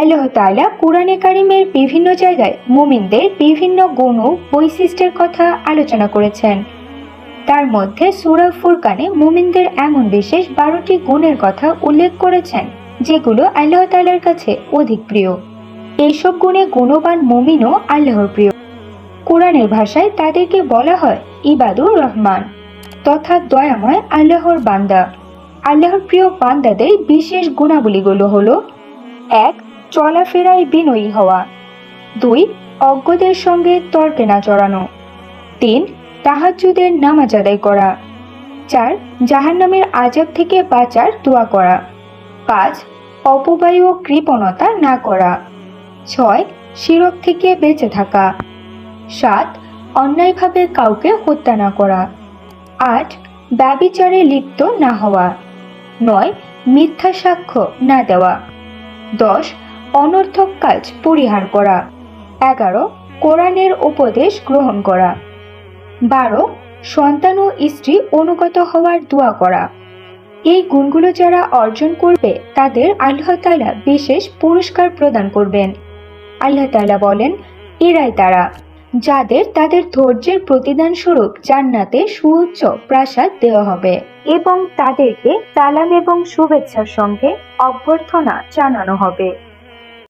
আল্লাহ তাআলা কোরআনে কারিমের বিভিন্ন জায়গায় মুমিনদের বিভিন্ন গুণ ও বৈশিষ্ট্যের কথা আলোচনা করেছেন। তার মধ্যে সূরা ফুরকানে মুমিনদের এমন বিশেষ বারোটি গুণের কথা উল্লেখ করেছেন, যেগুলো আল্লাহ তাআলার কাছে অধিক প্রিয়। এইসব গুণে গুণবান মুমিনও আল্লাহর প্রিয়। কোরআনের ভাষায় তাদেরকে বলা হয় ইবাদুর রহমান তথা দয়াময় আল্লাহর বান্দা। আল্লাহর প্রিয় বান্দাদের বিশেষ গুণাবলীগুলো হলো, এক চলাফেরায় বিনয়ী হওয়া। দুই, অজ্ঞদের সঙ্গে তর্কে না জড়ানো। তিন, তাহাজ্জুদের নামাজ আদায় করা। চার, জাহান্নামের আজাব থেকে বাঁচার দোয়া করা। পাঁচ, অপবায়ু ও কৃপণতা না করা। ছয়, শিরক থেকে বেঁচে থাকা। সাত, অন্যায়ভাবে কাউকে হত্যা না করা। আট, ব্যবিচারে লিপ্ত না হওয়া। নয়, মিথ্যা সাক্ষ্য না দেওয়া। দশ অনর্থক কাজ পরিহার করা। এগারো, কোরআনের উপদেশ গ্রহণ করা। বারো, সন্তান ও স্ত্রী অনুগত হওয়ার দোয়া করা। এই গুণগুলো যারা অর্জন করবে, তাদের আল্লাহ তাআলা বিশেষ পুরস্কার প্রদান করবেন। আল্লাহ তাআলা বলেন, এরাই তারা, যাদের তাদের ধৈর্যের প্রতিদান স্বরূপ জান্নাতে সুউচ্চ প্রাসাদ দেওয়া হবে এবং তাদেরকে সালাম এবং শুভেচ্ছার সঙ্গে অভ্যর্থনা জানানো হবে।